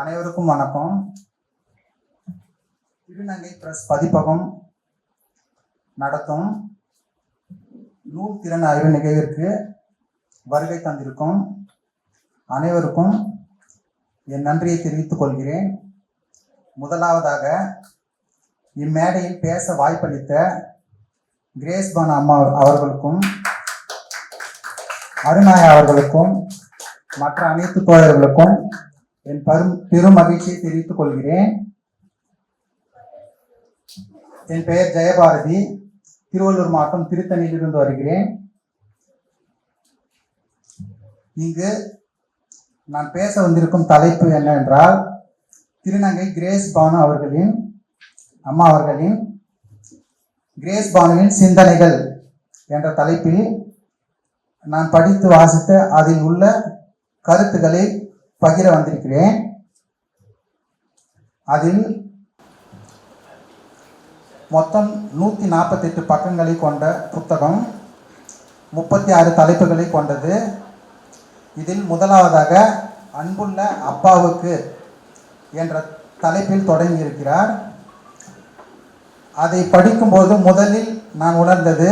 அனைவருக்கும் வணக்கம். திருநங்கை பிரஸ் பதிப்பகம் நடத்தும் நூல் திறன் அறிவு நிகழ்விற்கு வருகை தந்திருக்கும் அனைவருக்கும் என் நன்றியை தெரிவித்துக் கொள்கிறேன். முதலாவதாக இம்மேடையில் பேச வாய்ப்பளித்த கிரேஸ்பான் அம்மா அவர்களுக்கும் அருணாயா அவர்களுக்கும் மற்ற அனைத்து தோழர்களுக்கும் என் பெரும் பெரும் மகிழ்ச்சியை தெரிவித்துக் கொள்கிறேன். என் பெயர் ஜெயபாரதி. திருவள்ளூர் மாவட்டம் திருத்தணியிலிருந்து வருகிறேன். இங்கு நான் பேச வந்திருக்கும் தலைப்பு என்னவென்றால் திருநங்கை கிரேஸ் பானு அவர்களின் அம்மா அவர்களின் கிரேஸ் பானுவின் சிந்தனைகள் என்ற தலைப்பில் நான் படித்து வாசித்த அதில் உள்ள கருத்துக்களை பகிர வந்திருக்கிறேன். அதில் மொத்தம் நூற்றி நாற்பத்தெட்டு பக்கங்களை கொண்ட புத்தகம் முப்பத்தி ஆறு தலைப்புகளை கொண்டது. இதில் முதலாவதாக அன்புள்ள அப்பாவுக்கு என்ற தலைப்பில் தொடங்கியிருக்கிறார். அதை படிக்கும்போது முதலில் நான் உணர்ந்தது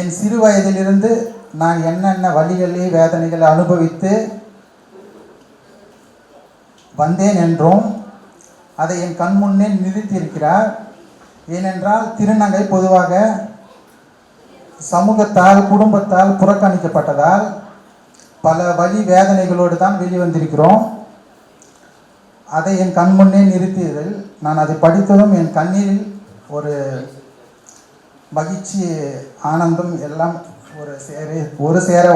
என் சிறு வயதிலிருந்து நான் என்னென்ன வழிகளை வேதனைகளை அனுபவித்து வந்தேன் என்றும் அதை என் கண் முன்னே நிறுத்தியிருக்கிறார். ஏனென்றால் திருநங்கை பொதுவாக சமூகத்தால் குடும்பத்தால் புறக்கணிக்கப்பட்டதால் பல வழி வேதனைகளோடு தான் வெளிவந்திருக்கிறோம். அதை என் கண் முன்னே நிறுத்தியதில் நான் அதை படித்ததும் என் கண்ணீரில் ஒரு மகிழ்ச்சி ஆனந்தம் எல்லாம் ஒரு சேர ஒரு சேர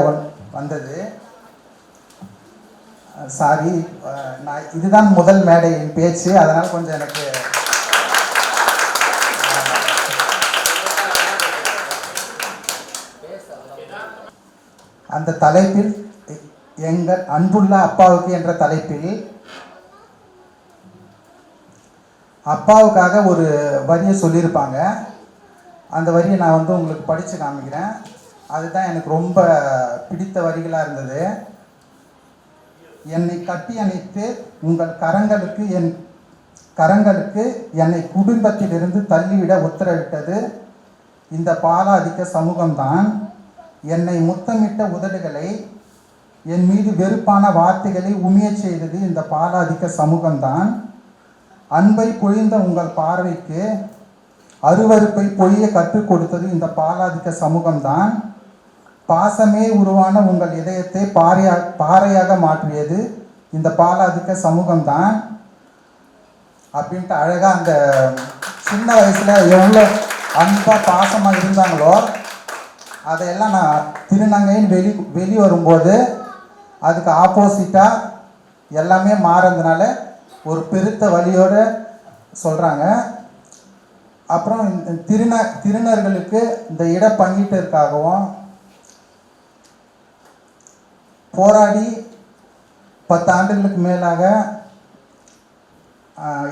வந்தது. சாரி நான் இதுதான் முதல் மேடை என் பேச்சு அதனால் கொஞ்சம் எனக்கு அந்த தலைப்பில் எங்கள் அன்புள்ள அப்பாவுக்கு என்ற தலைப்பில் அப்பாவுக்காக ஒரு வரியை சொல்லியிருப்பாங்க. அந்த வரியை நான் வந்து உங்களுக்கு படித்து காமிக்கிறேன். அதுதான் எனக்கு ரொம்ப பிடித்த வரிகளாக இருந்தது. என்னை கட்டி அணைத்து உங்கள் கரங்களுக்கு என் கரங்களுக்கு என்னை குடும்பத்திலிருந்து தள்ளிவிட உத்தரவிட்டது. இந்த பாலாதிக்க சமூகம்தான் என்னை முத்தமிட்ட உதடுகளை என் மீது வெறுப்பான வார்த்தைகளை உமியச் செய்தது இந்த பாலாதிக்க சமூகம்தான். அன்பை பொழிந்த உங்கள் பார்வைக்கு அருவருப்பை பொழிய கற்றுக் கொடுத்தது இந்த பாலாதிக்க சமூகம்தான். பாசமே உருவான உங்கள் இதயத்தை பாறையா பாறையாக மாற்றியது. இந்த பாலாதிக்க சமூகம்தான். அப்படின்ட்டு அழகாக அந்த சின்ன வயசில் எவ்வளோ அன்பாக பாசமாக இருந்தாங்களோ அதையெல்லாம் நான் திருநங்கைன்னு வெளி வெளி வரும்போது அதுக்கு ஆப்போசிட்டாக எல்லாமே மாறதுனால ஒரு பெருத்த வழியோடு சொல்கிறாங்க அப்புறம் திருந திருநர்களுக்கு இந்த இட பங்கீட்டிற்காகவும் போராடி பத்து ஆண்டுகளுக்கு மேலாக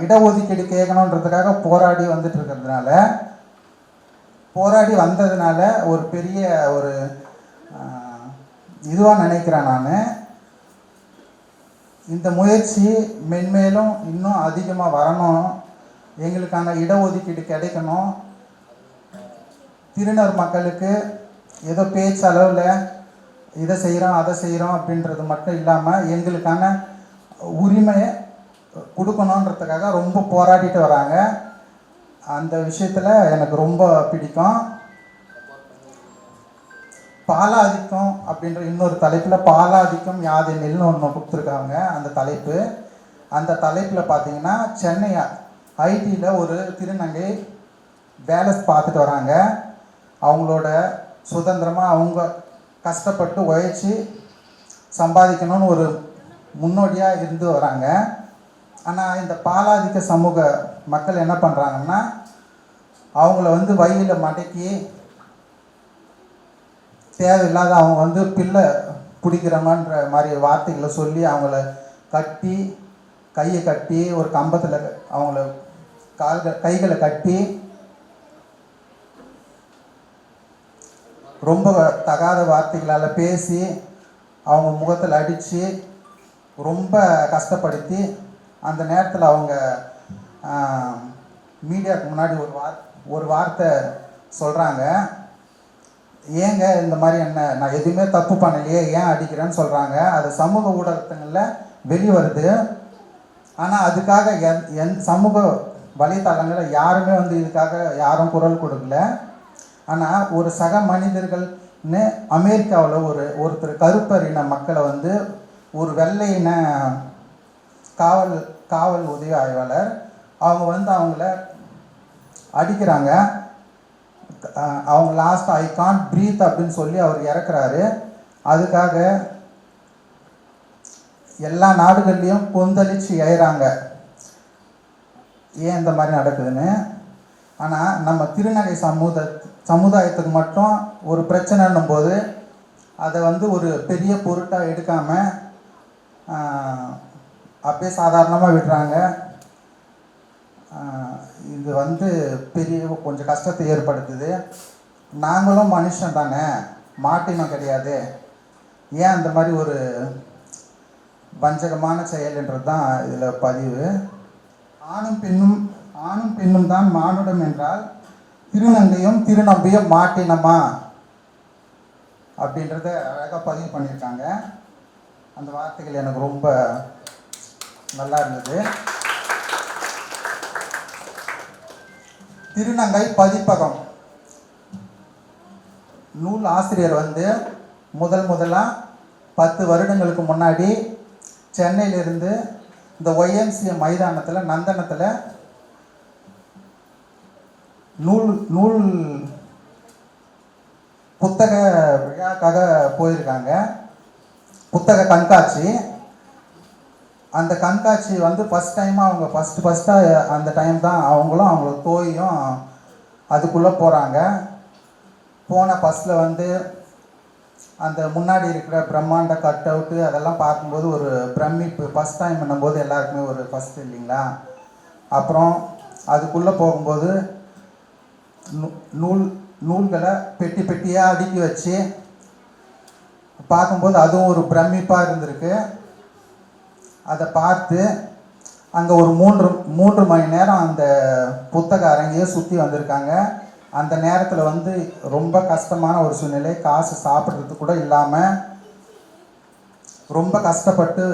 இடஒதுக்கீடு கேட்கணுன்றதுக்காக போராடி வந்துட்டு இருக்கிறதுனால போராடி வந்ததுனால ஒரு பெரிய ஒரு இதுவாக நினைக்கிறேன் நான். இந்த முயற்சி மென்மேலும் இன்னும் அதிகமாக வரணும். எங்களுக்கான இடஒதுக்கீடு கிடைக்கணும். திருநர் மக்களுக்கு ஏதோ பேச்சளவில் இதை செய்கிறோம் அதை செய்கிறோம் அப்படின்றது மட்டும் இல்லாமல் எங்களுக்கான உரிமையை கொடுக்கணுன்றதுக்காக ரொம்ப போராடிட்டு வராங்க. அந்த விஷயத்தில் எனக்கு ரொம்ப பிடிக்கும். பாலாதிக்கம் அப்படின்ற இன்னொரு தலைப்பில் பாலாதிக்கம் யாதெனில்னு ஒன்று கொடுத்துருக்காங்க அந்த தலைப்பு. அந்த தலைப்பில் பார்த்தீங்கன்னா சென்னை ஐடியில் ஒரு திருநங்கை வேலை பார்த்துட்டு வராங்க. அவங்களோட சுதந்திரமாக அவங்க கஷ்டப்பட்டு உழைச்சி சம்பாதிக்கணும்னு ஒரு முன்னோடியாக இருந்து வராங்க. ஆனால் இந்த பாலாதிக்க சமூக மக்கள் என்ன பண்ணுறாங்கன்னா அவங்கள வந்து வழியில் மடக்கி தேவையில்லாத அவங்க வந்து பிள்ளை பிடிக்கிறவங்கன்ற மாதிரி வார்த்தைகளை சொல்லி அவங்கள கட்டி கையை கட்டி ஒரு கம்பத்தில் அவங்கள கால்கள் கைகளை கட்டி ரொம்ப தகாத வார்த்தைகளால் பேசி அவங்க முகத்தில் அடித்து ரொம்ப கஷ்டப்படுத்தி அந்த நேரத்தில் அவங்க மீடியாவுக்கு முன்னாடி ஒரு வார் ஒரு வார்த்தை சொல்கிறாங்க ஏங்க இந்த மாதிரி என்ன நான் எதுவுமே தப்பு பண்ணலையே ஏன் அடிக்கிறேன்னு சொல்கிறாங்க அது சமூக ஊடகத்துங்களில் வெளியே வருது ஆனால் அதுக்காக எந் எந் சமூக வலைத்தளங்களில் யாருமே வந்து இதுக்காக யாரும் குரல் கொடுக்கல. ஆனால் ஒரு சக மனிதர்கள்னு அமெரிக்காவில் ஒரு ஒருத்தர் கருப்பறின மக்களை வந்து ஒரு வெள்ளை இன காவல் காவல் உதவி ஆய்வாளர் அவங்க வந்து அவங்கள அடிக்கிறாங்க. அவங்க லாஸ்ட் ஐ கான்ட் ப்ரீத் அப்படின்னு சொல்லி அவர் இறக்குறாரு. அதுக்காக எல்லா நாடுகள்லேயும் கொந்தளிச்சு ஏறாங்க. ஏன் இந்த மாதிரி நடக்குதுன்னு? ஆனால் நம்ம திருநகை சமூக சமுதாயத்துக்கு மட்டும் ஒரு பிரச்சனைன்னும் போது அதை வந்து ஒரு பெரிய பொருட்டாக எடுக்காமல் அப்படியே சாதாரணமாக விடுறாங்க. இது வந்து பெரிய கொஞ்சம் கஷ்டத்தை ஏற்படுத்துது. நாங்களும் மனுஷன் தானே மாட்டினம் கிடையாது. ஏன் அந்த மாதிரி ஒரு வஞ்சகமான செயல்ன்றது தான் இதில் பதிவு. ஆணும் பெண்ணும் ஆணும் பெண்ணும் தான் மானுடம் என்றால் திருநங்கையும் திருநம்பியும் மாட்டினமா? அப்படின்றத அழகாக பதிவு பண்ணியிருக்காங்க. அந்த வார்த்தைகள் எனக்கு ரொம்ப நல்லா இருந்தது. திருநங்கை பதிப்பகம். நூல் ஆசிரியர் வந்து முதல் முதலாக பத்து வருடங்களுக்கு முன்னாடி சென்னையிலிருந்து இந்த ஒய்எம்சிஏ மைதானத்தில் நந்தனத்தில் நூல் நூல் புத்தக விழாக்காக போயிருக்காங்க. புத்தக கண்காட்சி. அந்த கண்காட்சி வந்து ஃபஸ்ட் டைமாக அவங்க ஃபஸ்ட்டு ஃபஸ்ட்டாக அந்த டைம் தான் அவங்களும் அவங்களோட தோயும் அதுக்குள்ளே போகிறாங்க போன பஸ்ஸில் வந்து அந்த முன்னாடி இருக்கிற பிரம்மாண்ட கட் அவுட்டு அதெல்லாம் பார்க்கும்போது ஒரு பிரமிப்பு ஃபஸ்ட் டைம் பண்ணும்போது எல்லாருக்குமே ஒரு ஃபஸ்ட் இல்லைங்களா? அப்புறம் அதுக்குள்ளே போகும்போது நூல் நூல்களை பெட்டி பெட்டியாக அடுக்கி வச்சு பார்க்கும்போது அதுவும் ஒரு பிரமிப்பாக இருந்திருக்கு. அதை பார்த்து அங்கே ஒரு மூன்று மூன்று மணி நேரம் அந்த புத்தக அரங்கையே சுற்றி வந்திருக்காங்க. அந்த நேரத்தில் வந்து ரொம்ப கஷ்டமான ஒரு சூழ்நிலை. காசு சாப்பிட்றது கூட இல்லாமல் ரொம்ப கஷ்டப்பட்டு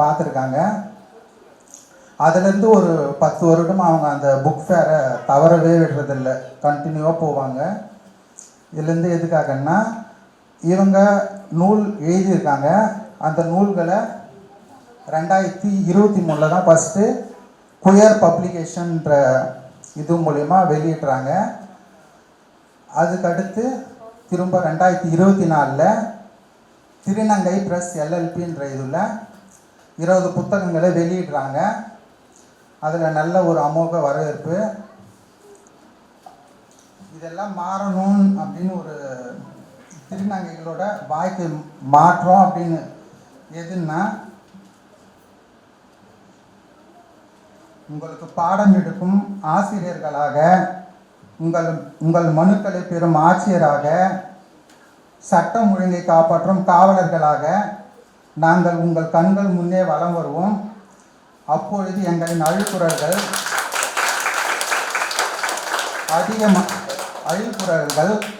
பார்த்துருக்காங்க. அதுலேருந்து ஒரு பத்து வருடம் அவங்க அந்த புக் ஃபேரை தவறவே விடுறதில்ல. கண்டினியூவாக போவாங்க. இதுலேருந்து எதுக்காகன்னா இவங்க நூல் எழுதியிருக்காங்க. அந்த நூல்களை ரெண்டாயிரத்தி இருபத்தி மூணில் தான் ஃபஸ்ட்டு குயர் பப்ளிகேஷன்ற இது மூலயமா வெளியிடுறாங்க. அதுக்கடுத்து திரும்ப ரெண்டாயிரத்தி இருபத்தி நாலில் திருநங்கை ப்ரெஸ் எல்எல்பின்ற இதில் இருபது புத்தகங்களை வெளியிடுறாங்க. அதில் நல்ல ஒரு அமோக வரவேற்பு. இதெல்லாம் மாறணும் அப்படின்னு ஒரு திருநங்கைகளோட வாழ்க்கை மாற்றம் அப்படின்னு எதுன்னா உங்களுக்கு பாடம் எடுக்கும் ஆசிரியர்களாக உங்கள் உங்கள் மனுக்களை பெறும் ஆட்சியராக சட்டம் ஒழுங்கை காப்பாற்றும் காவலர்களாக நாங்கள் உங்கள் கண்கள் முன்னே வலம் வருவோம். அப்பொழுது எங்களின் அழிக்குறல்கள் அதிக ம-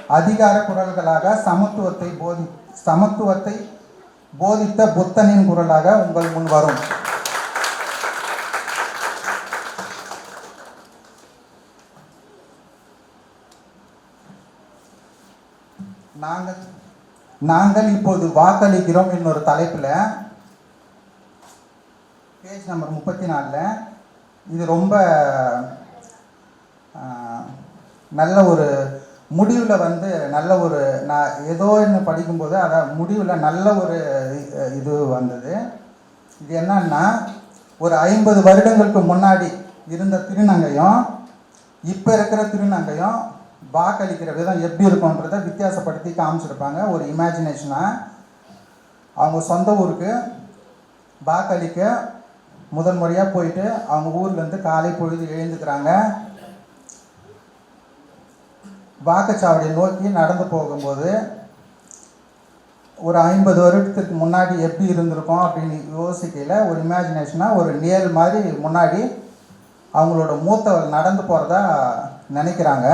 அதிகார குரல்களாக சமத்துவத்தை போதி சமத்துவத்தை போதித்த புத்தனின் குரலாக உங்கள் முன் வரும். நாங்கள் நாங்கள் இப்போது வாக்களிக்கிறோம் இன்னொரு தலைப்பில். பேஜ் நம்பர் முப்பத்தி நாலில் இது ரொம்ப நல்ல ஒரு முடிவில் வந்து நல்ல ஒரு நான் ஏதோ ஒன்று படிக்கும்போது அதை முடிவில் நல்ல ஒரு இது வந்தது. இது என்னன்னா ஒரு ஐம்பது வருடங்களுக்கு முன்னாடி இருந்த திருநங்கையும் இப்போ இருக்கிற திருநங்கையும் வாக்களிக்கிற விதம் எப்படி இருக்கும்ன்றதை வித்தியாசப்படுத்தி காமிச்சிருப்பாங்க. ஒரு இமேஜினேஷனாக அவங்க சொந்த ஊருக்கு வாக்களிக்க முதல் முறையாக போயிட்டு அவங்க ஊர்லேருந்து காலை பொழுது எழுந்துக்கிறாங்க. வாக்குச்சாவடியை நோக்கி நடந்து போகும்போது ஒரு ஐம்பது வருடத்துக்கு முன்னாடி எப்படி இருந்திருக்கும் அப்படின்னு யோசிக்கையில் ஒரு இமேஜினேஷனாக ஒரு நேர் மாதிரி முன்னாடி அவங்களோட மூத்தவர் நடந்து போகிறதா நினைக்கிறாங்க.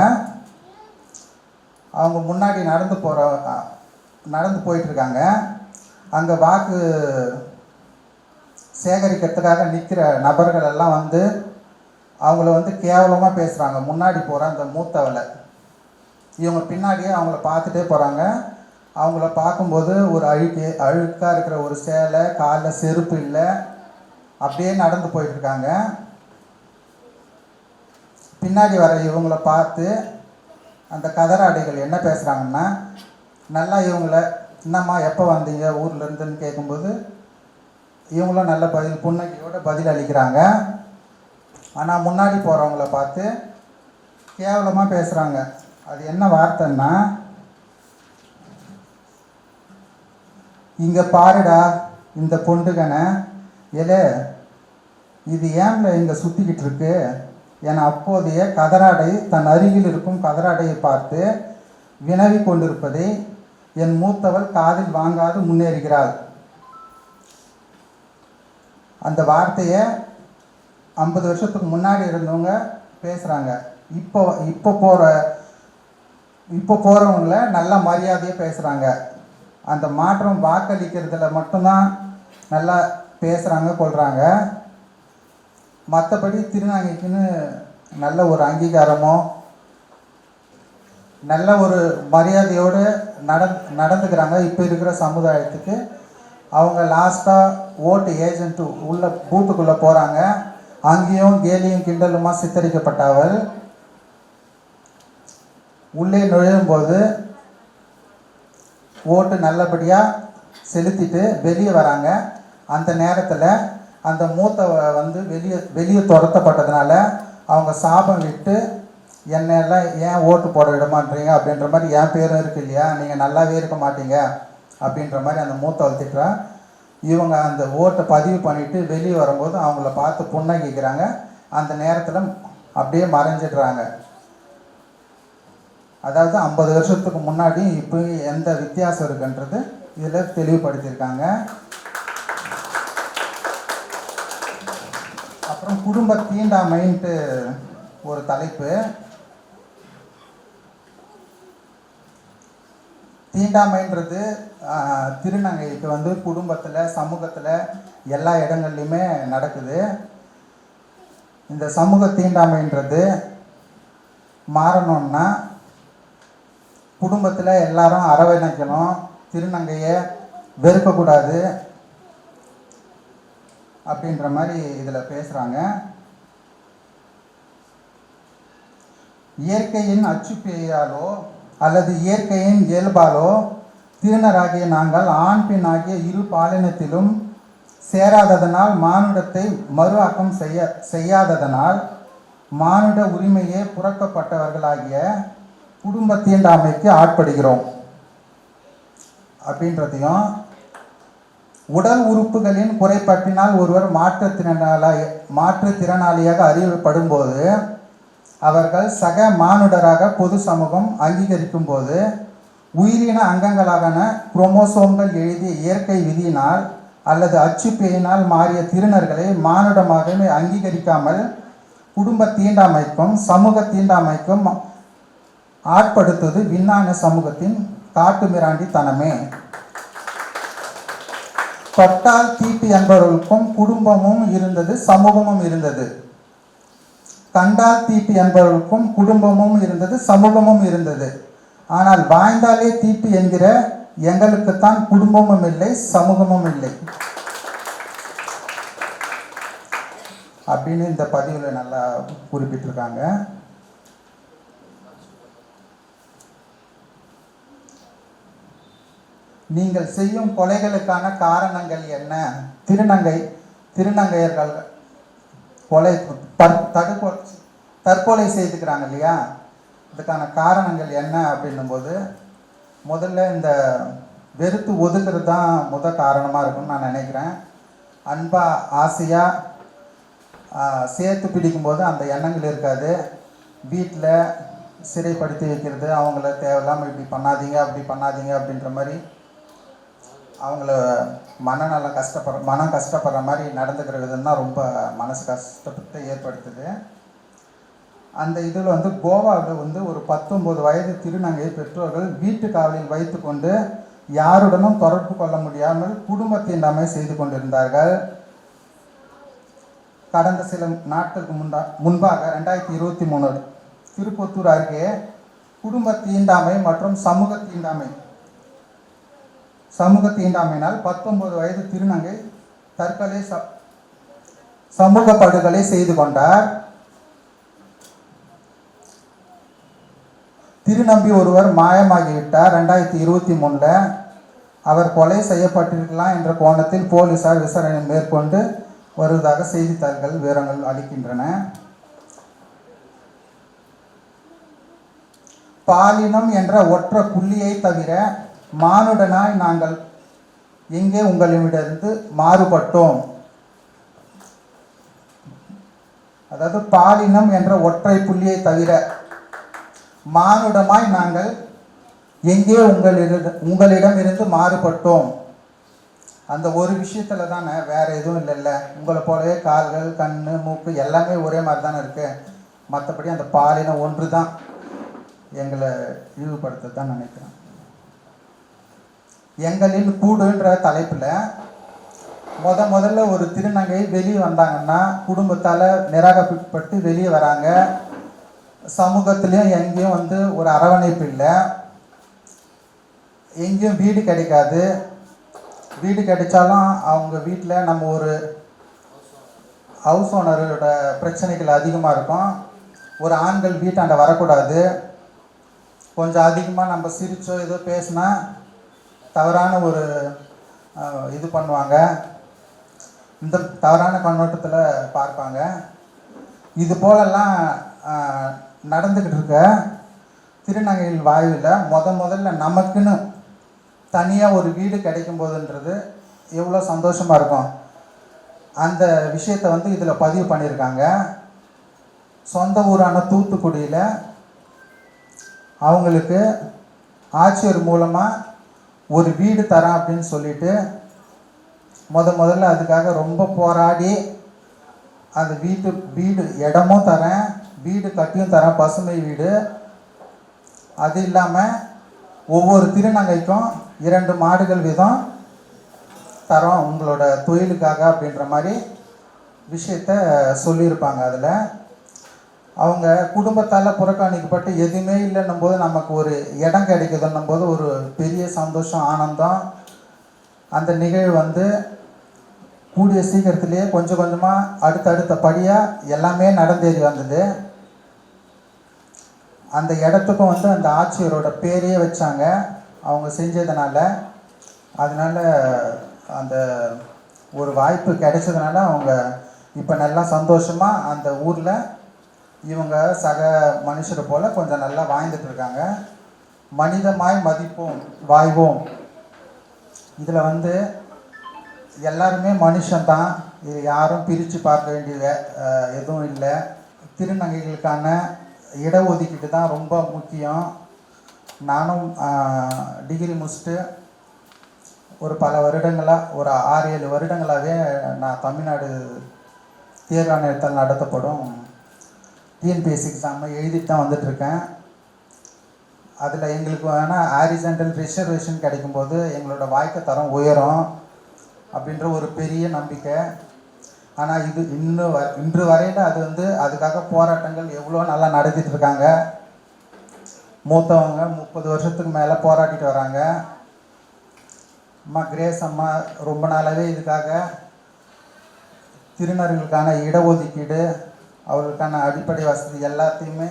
அவங்க முன்னாடி நடந்து போகிற நடந்து போயிட்டுருக்காங்க அங்கே வாக்கு சேகரிக்கிறதுக்காக நிற்கிற நபர்கள் எல்லாம் வந்து அவங்கள வந்து கேவலமாக பேசுகிறாங்க முன்னாடி போகிற அந்த மூத்தவளை. இவங்க பின்னாடியே அவங்கள பார்த்துட்டே போகிறாங்க அவங்கள பார்க்கும்போது ஒரு அழுக்கு அழுக்காக இருக்கிற ஒரு சேலை காலில் செருப்பு இல்லை. அப்படியே நடந்து போயிட்டுருக்காங்க. பின்னாடி வர இவங்கள பார்த்து அந்த கதராடைகள் என்ன பேசுகிறாங்கன்னா நல்லா இவங்கள என்னம்மா எப்போ வந்தீங்க? ஊர்லேருந்துன்னு கேட்கும்போது இவங்களும் நல்ல பதில் புன்னகையோட பதில் அளிக்கிறாங்க. ஆனால் முன்னாடி போகிறவங்கள பார்த்து கேவலமாக பேசுகிறாங்க அது என்ன வார்த்தைன்னா இங்கே பாருடா இந்த பொண்டுகனை. எலே இது ஏன்ல இங்கே சுற்றிக்கிட்டு இருக்கு? என அப்போதைய கதராடை தன் அருகில் இருக்கும் கதராடையை பார்த்து வினவி கொண்டிருப்பதை என் மூத்தவள் காதில் வாங்காது முன்னேறுகிறாள். அந்த வார்த்தையை ஐம்பது வருஷத்துக்கு முன்னாடி இருந்தவங்க பேசுகிறாங்க இப்போ இப்போ போகிற இப்போ போகிறவங்கள நல்ல மரியாதையாக பேசுகிறாங்க அந்த மாற்றம் வாக்களிக்கிறதுல மட்டும்தான் நல்லா பேசுகிறாங்க கொள்கிறாங்க மற்றபடி திருநாங்கைக்குன்னு நல்ல ஒரு அங்கீகாரமோ நல்ல ஒரு மரியாதையோடு நட நடந்துக்கிறாங்க. இப்போ இருக்கிற சமுதாயத்துக்கு அவங்க லாஸ்ட்டாக ஓட்டு ஏஜென்ட்டு உள்ள பூத்துக்குள்ளே போகிறாங்க அங்கேயும் கேலியும் கிண்டலுமா சித்தரிக்கப்பட்டவள். உள்ளே நுழையும்போது ஓட்டு நல்லபடியாக செலுத்திட்டு வெளியே வராங்க. அந்த நேரத்தில் அந்த மூத்த வந்து வெளியே வெளியே துரத்தப்பட்டதுனால அவங்க சாபம் விட்டு என்னை எல்லாம் ஏன் ஓட்டு போட விட மாட்டீங்க அப்படின்ற மாதிரி என் பேரும் இருக்கு இல்லையா? நீங்கள் நல்லாவே இருக்க மாட்டீங்க. அப்படின்ற மாதிரி அந்த மூத்தவள் திட்டுறா இவங்க அந்த ஓட்டை பதிவு பண்ணிவிட்டு வெளியே வரும்போது அவங்கள பார்த்து புன்னகிக்கிறாங்க. அந்த நேரத்தில் அப்படியே மறைஞ்சிடுறாங்க. அதாவது ஐம்பது வருஷத்துக்கு முன்னாடி இப்போ எந்த வித்தியாசம் இருக்குன்றது இதில் தெளிவுபடுத்தியிருக்காங்க. அப்புறம் குடும்ப தீண்டாமைன்ட்டு ஒரு தலைப்பு. தீண்டாமைன்றது திருநங்கைக்கு வந்து குடும்பத்தில் சமூகத்தில் எல்லா இடங்கள்லையுமே நடக்குது. இந்த சமூக தீண்டாமைன்றது மாறணும்னா குடும்பத்தில் எல்லாரும் அரவணைக்கணும் திருநங்கையை வெறுக்கக்கூடாது அப்படின்ற மாதிரி இதில் பேசுகிறாங்க இயற்கையின் அச்சுப்பேயாலோ அல்லது இயற்கையின் இயல்பாலோ திருநராகிய நாங்கள் ஆண் பெண் ஆகிய இரு பாலினத்திலும் சேராததனால் மானுடத்தை மறு ஆக்கம் செய்ய செய்யாததனால் மானுட உரிமையே புறக்கப்பட்டவர்களாகிய குடும்ப தீண்டாமைக்கு ஆட்படுகிறோம். அப்படின்றதையும் உடல் உறுப்புகளின் குறைபாட்டினால் ஒருவர் மாற்றுத்திறனாளி மாற்றுத்திறனாளியாக அறியப்படும் போது அவர்கள் சக மானுடராக பொது சமூகம் அங்கீகரிக்கும் போது உயிரின அங்கங்களாகன குரோமோசோம்கள் எழுதிய இயற்கை விதியினால் அல்லது அச்சுப்பேயினால் மாறிய திருநர்களை மானுடமாகவே அங்கீகரிக்காமல் குடும்ப தீண்டாமைக்கும் சமூக தீண்டாமைக்கும் ஆட்படுத்துவது விஞ்ஞான சமூகத்தின் காட்டுமிராண்டித்தனமே. தொட்டால் தீட்டு என்பவர்களுக்கும் குடும்பமும் இருந்தது சமூகமும் இருந்தது. கண்டால் தீட்டு என்பவருக்கும் குடும்பமும் இருந்தது சமூகமும் இருந்தது. ஆனால் வாய்ந்தாலே தீட்டு என்கிற எங்களுக்குத்தான் குடும்பமும் இல்லை சமூகமும் இல்லை. அப்படின்னு இந்த பதிவில் நல்லா குறிப்பிட்டிருக்காங்க. நீங்கள் செய்யும் கொலைகளுக்கான காரணங்கள் என்ன? திருநங்கை திருநங்கையர்கள் கொலை தற் தடுக்கொ தற்கொலை செய்துக்கிறாங்க இல்லையா இதுக்கான காரணங்கள் என்ன அப்படின்னும்போது முதல்ல இந்த வெறுத்து ஒதுக்குறது தான் முத காரணமாக இருக்கும்னு நான் நினைக்கிறேன். அன்பாக ஆசையாக சேர்த்து பிடிக்கும்போது அந்த எண்ணங்கள் இருக்காது. வீட்டில் சிறைப்படுத்தி வைக்கிறது அவங்கள தேவையில்லாமல் இப்படி பண்ணாதீங்க அப்படி பண்ணாதீங்க அப்படின்ற மாதிரி அவங்கள மனநல கஷ்டப்படுற மனம் கஷ்டப்படுற மாதிரி நடந்துக்கிற விதம் தான் ரொம்ப மனசு கஷ்டப்பட்டு ஏற்படுத்துது. அந்த இதில் வந்து கோவாவில் வந்து ஒரு பத்தொம்பது வயது திருநங்கை பெற்றோர்கள் வீட்டு காவலில் வைத்துக்கொண்டு யாருடனும் தொடர்பு கொள்ள முடியாமல் குடும்பத்தின்மை செய்து கொண்டிருந்தார்கள். கடந்த சில நாட்களுக்கு முன்பா முன்பாக ரெண்டாயிரத்தி இருபத்தி மூணு திருப்பத்தூர் அருகே குடும்ப தீண்டாமை மற்றும் சமூக தீண்டாமை சமூக தீண்டாமையினால் பத்தொன்பது வயது திருநங்கை தற்கொலை ச சமூக படுகொலை செய்து கொண்டார். திருநம்பி ஒருவர் மாயமாகிவிட்டார். ரெண்டாயிரத்தி இருபத்தி மூணில் அவர் கொலை செய்யப்பட்டிருக்கலாம் என்ற கோணத்தில் போலீசார் விசாரணை மேற்கொண்டு வருவதாக செய்தித்தாள்கள் விவரங்கள் அளிக்கின்றன. பாலினம் என்ற ஒற்ற புள்ளியை தவிர மானுடனாய் நாங்கள் எங்கே உங்களிடமிருந்து மாறுபட்டோம். அதாவது பாலினம் என்ற ஒற்றை புள்ளியை தவிர மானுடமாய் நாங்கள் எங்கே உங்களிடம் இருந்து மாறுபட்டோம். அந்த ஒரு விஷயத்துல தானே வேற எதுவும் இல்லைல்ல. உங்களை போலவே கால்கள் கண் மூக்கு எல்லாமே ஒரே மாதிரி தானே இருக்கு. மற்றபடி அந்த பாலினம் ஒன்று தான் எங்களை இழிவுபடுத்த தான் நினைக்கிறேன் எங்களின் கூடுன்ற தலைப்பில் முத முதல்ல ஒரு திருநங்கை வெளியே வந்தாங்கன்னா குடும்பத்தால் நிராகரிப்பட்டு வெளியே வராங்க. சமூகத்துலேயும் எங்கேயும் வந்து ஒரு அரவணைப்பு இல்லை. எங்கேயும் வீடு கிடைக்காது. வீடு கிடைச்சாலும் அவங்க வீட்டில் நம்ம ஒரு ஹவுஸ் ஓனரோட பிரச்சனைகள் அதிகமாக இருக்கும். ஒரு ஆண்கள் வீட்டாண்ட வரக்கூடாது. கொஞ்சம் அதிகமாக நம்ம சிரிச்சோ ஏதோ பேசினா தவறான ஒரு இது பண்ணுவாங்க. இந்த தவறான கண்ணோட்டத்தில் பார்ப்பாங்க. இது போலெல்லாம் நடந்துக்கிட்டு இருக்க திருநங்கையில் வாயுவில் முத முதல்ல நமக்குன்னு தனியாக ஒரு வீடு கிடைக்கும் போதுன்றது எவ்வளோ சந்தோஷமாக இருக்கும். அந்த விஷயத்தை வந்து இதில் பதிவு பண்ணியிருக்காங்க. சொந்த ஊரான தூத்துக்குடியில் அவங்களுக்கு ஆட்சியர் மூலமாக ஒரு வீடு தரேன் அப்படின்னு சொல்லிட்டு முத முதல்ல அதுக்காக ரொம்ப போராடி அந்த வீட்டு வீடு இடமும் தரேன் வீடு கட்டியும் தரேன் பசுமை வீடு. அது இல்லாமல் ஒவ்வொரு திருநங்கைக்கும் இரண்டு மாடுகள் வீதம் தரோம் உங்களோட தொழிலுக்காக அப்படின்ற மாதிரி விஷயத்த சொல்லியிருப்பாங்க அதில். அவங்க குடும்பத்தால் புறக்கணிக்கப்பட்டு எதுவுமே இல்லைன்னும் போது நமக்கு ஒரு இடம் கிடைக்குதுன்னும் போது ஒரு பெரிய சந்தோஷம் ஆனந்தம். அந்த நிகழ்வு வந்து கூடிய சீக்கிரத்திலேயே கொஞ்சம் கொஞ்சமாக அடுத்தடுத்த படியாக எல்லாமே நடந்தேறி வந்தது. அந்த இடத்துக்கும் வந்து அந்த ஆட்சியரோட பேரையே வச்சாங்க. அவங்க செஞ்சதுனால அதனால் அந்த ஒரு வாய்ப்பு கிடைச்சதுனால அவங்க இப்போ நல்லா சந்தோஷமாக அந்த ஊரில் இவங்க சக மனுஷரை போல் கொஞ்சம் நல்லா வாழ்ந்துட்டு இருக்காங்க. மனிதமாய் மதிப்போம் வாய்வோம் இதில் வந்து எல்லாருமே மனுஷன்தான். இது யாரும் பிரித்து பார்க்க வேண்டிய எதுவும் இல்லை. திருநங்கைகளுக்கான இடஒதுக்கீடு தான் ரொம்ப முக்கியம். நானும் டிகிரி முடிச்சுட்டு ஒரு பல வருடங்களாக ஒரு ஆறு ஏழு வருடங்களாகவே நான் தமிழ்நாடு தேர்வாணையத்தால் நடத்தப்படும் டிஎன்பிஎஸ்சி எக்ஸாம் எழுதிட்டு தான் வந்துட்டுருக்கேன். அதில் எங்களுக்கு வேணால் ஹாரிசன்டல் ரிசர்வேஷன் கிடைக்கும்போது எங்களோட வாழ்க்கை தரம் உயரும் அப்படின்ற ஒரு பெரிய நம்பிக்கை. ஆனால் இது இன்னும் வ இன்று வரையில் அது வந்து அதுக்காக போராட்டங்கள் எவ்வளோ நல்லா நடத்திட்டு இருக்காங்க. மூத்தவங்க முப்பது வருஷத்துக்கு மேலே போராடிட்டு வராங்க. அம்மா கிரேஸ் அம்மா ரொம்ப நாளாகவே இதுக்காக திருநர்களுக்கான இடஒதுக்கீடு அவர்களுக்கான அடிப்படை வசதி எல்லாத்தையுமே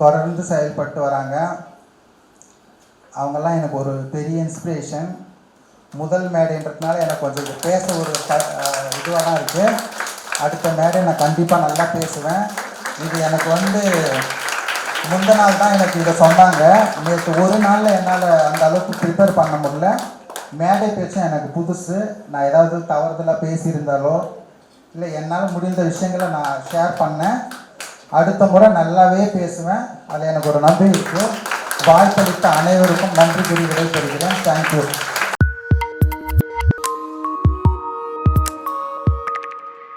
தொடர்ந்து செயல்பட்டு வராங்க. அவங்கெல்லாம் எனக்கு ஒரு பெரிய இன்ஸ்பிரேஷன் முதல் மேடைன்றதுனால எனக்கு கொஞ்சம் இது பேச ஒரு இதுவாக தான் இருக்குது அடுத்த மேடை நான் கண்டிப்பாக நல்லா பேசுவேன். இது எனக்கு வந்து முந்த நாள் தான் எனக்கு இதை சொன்னாங்க. நேற்று ஒரு நாளில் என்னால் அந்த அளவுக்கு ப்ரிப்பேர் பண்ண முடியல. மேடை பேச்சும் எனக்கு புதுசு. நான் ஏதாவது தவறுதலாக பேசியிருந்தாலோ இல்லை என்னால் முடிந்த விஷயங்களை நான் ஷேர் பண்ணேன். அடுத்த முறை நல்லாவே பேசுவேன். அதில் எனக்கு ஒரு நம்பிக்கை. இருக்குது வாய்ப்பளித்த அனைவருக்கும் நன்றி கூறி விடைபெறுகிறேன். தேங்க்யூ